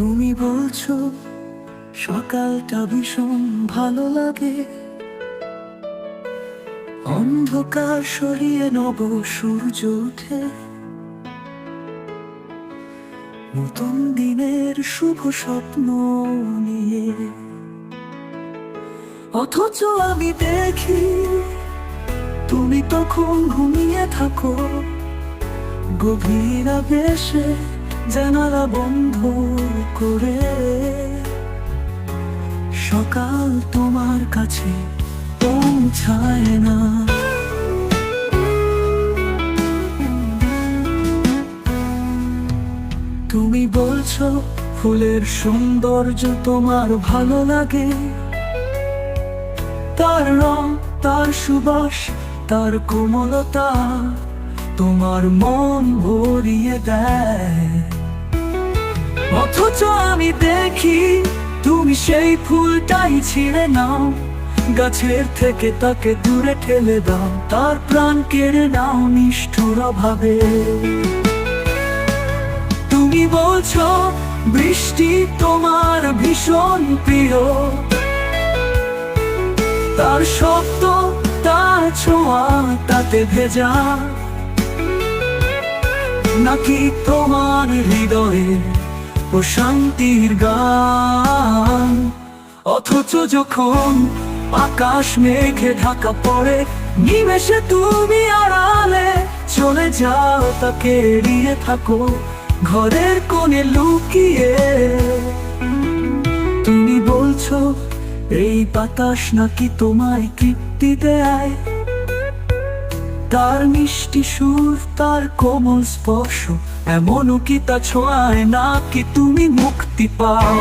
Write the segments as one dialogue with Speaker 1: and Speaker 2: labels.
Speaker 1: বলছো, সকালটা ভীষণ ভালো লাগে। অন্ধকার সরিয়ে নব সূর্য উঠে নতুন দিনের শুভ স্বপ্ন নিয়ে। অথচ আমি দেখি, তুমি তখন ঘুমিয়ে থাকো। গভীর বেশে জানালা বন্ধ করে সকাল তোমার কাছে পৌঁছায় না। তুমি বলছো ফুলের সৌন্দর্য তোমার ভালো লাগে। তার রং, তার সুবাস, তার কোমলতা তোমার মন ভরিয়ে দেয়। অথচ আমি দেখি তুমি সেই ফুলটাই ছিঁড়ে নাও। গাছের থেকে তাকে দূরে ঠেলে দাও, তার প্রাণ কেড়ে নাও নিষ্ঠুর ভাবে তুমি বলছো, বৃষ্টি তোমার ভীষণ প্রিয়। তার শব্দ, তার ছোঁয়া তাতে ভেজা। নাকি তোমার হৃদয়ে প্রশান্তির গান। অথচ যখন আকাশ মেঘে ঢাকা পড়ে, নিমেষে তুমি আড়ালে চলে যাও, তাকে এড়িয়ে থাকো, ঘরের কোণে লুকিয়ে। তুমি বলছো, এই বাতাস নাকি তোমায় তৃপ্তি দেয়? তার মিষ্টি সুর, তার কোমল স্পর্শ, এমনও কি তা ছোঁয়ায় না কি তুমি মুক্তি পাও?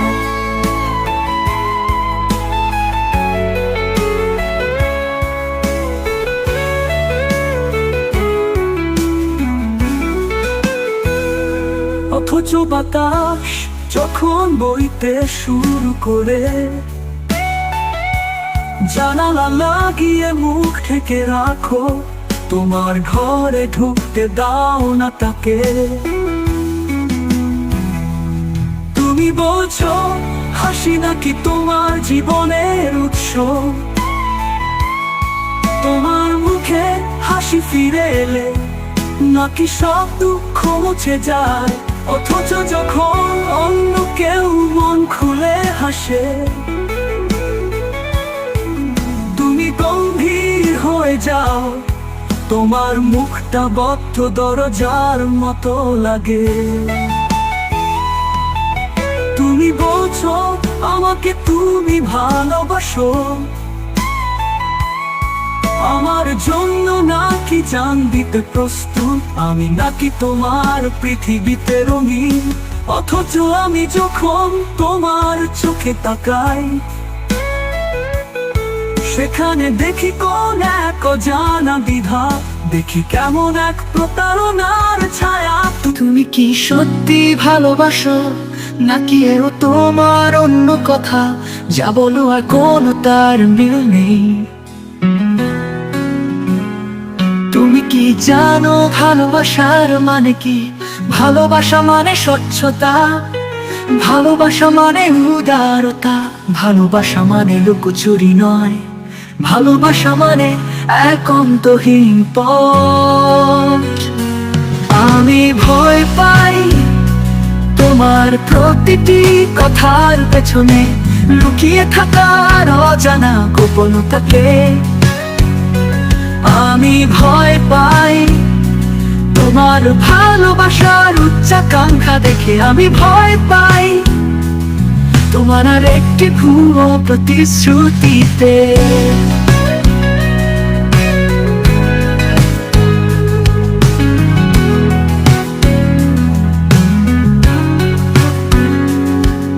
Speaker 1: অথচ বাতাস যখন বইতে শুরু করে, জানালা লাগিয়ে মুখ ঢেকে রাখো। তোমার ঘরে ঢুকতে দাও না তাকে। তুমি বলছো হাসি নাকি তোমার জীবনের উৎস। তোমার মুখে হাসি ফিরে এলে নাকি সব দুঃখ মুছে যায়? অথচ যখন অন্য কেউ মন খুলে হাসে, তুমি গম্ভীর হয়ে যাও। তোমার মুখটা বদ্ধ দরজার মতো লাগে। তুমি বলছো, আমাকে তুমি ভালোবাসো। আমার জন্য নাকি জান দিতে প্রস্তুত? আমি নাকি তোমার পৃথিবীতে রঙিন? অথচ আমি যখন তোমার চোখে তাকাই সেখানে দেখি কোন এক অজানা বিধা দেখি কেমন এক প্রতারণার ছায়া।
Speaker 2: তুমি কি সত্যি ভালোবাসো? নাকি এও তোমার অন্য কথা? যা বলো আর কোনো তার মিল নেই। তুমি কি জানো ভালোবাসার মানে কি? ভালোবাসা মানে স্বচ্ছতা। ভালোবাসা মানে উদারতা। ভালোবাসা মানে লুকোচুরি নয়। ভালোবাসা মানে একান্তহীন পথ। আমি ভয় পাই তোমার প্রতিটি কথার পেছনে, লুকিয়ে থাকার অজানা গোপনতাকে। আমি ভয় পাই তোমার ভালোবাসার উচ্চাকাঙ্ক্ষা দেখে, আমি ভয় পাই তোমার আর একটি ভুয়ো প্রতিশ্রুতিতে।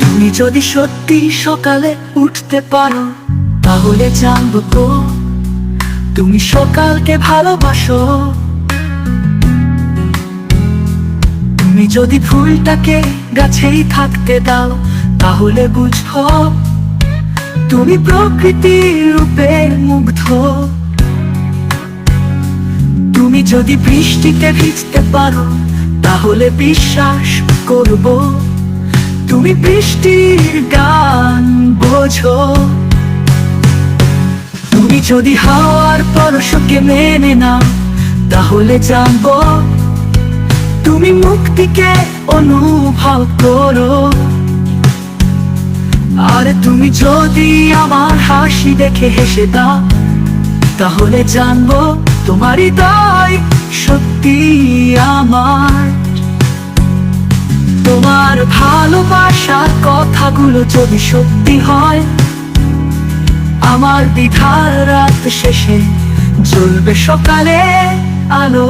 Speaker 2: তুমি যদি সত্যি সকালে উঠতে পারো, তাহলে জানব তো তুমি সকালকে ভালোবাসো। তুমি যদি ফুলটাকে গাছেই থাকতে দাও তাহলে বুঝব তুমি প্রকৃতির রূপে মুগ্ধ। তুমি যদি বৃষ্টিতে ভিজতে পারো, তাহলে বিশ্বাস করব। তুমি বৃষ্টির গান বোঝো। তুমি যদি হাওয়ার পরশকে মেনে নাও, তাহলে জানব। তুমি মুক্তিকে অনুভব করো। তুমি যদি আমার হাসি দেখে হেসে দাও, তাহলে জানব তোমারই হৃদয় সত্যি আমার। তোমার ভালোবাসার কথাগুলো যদি সত্যি হয়, আমার দ্বিধার রাত শেষে জ্বলবে সকালে আলো।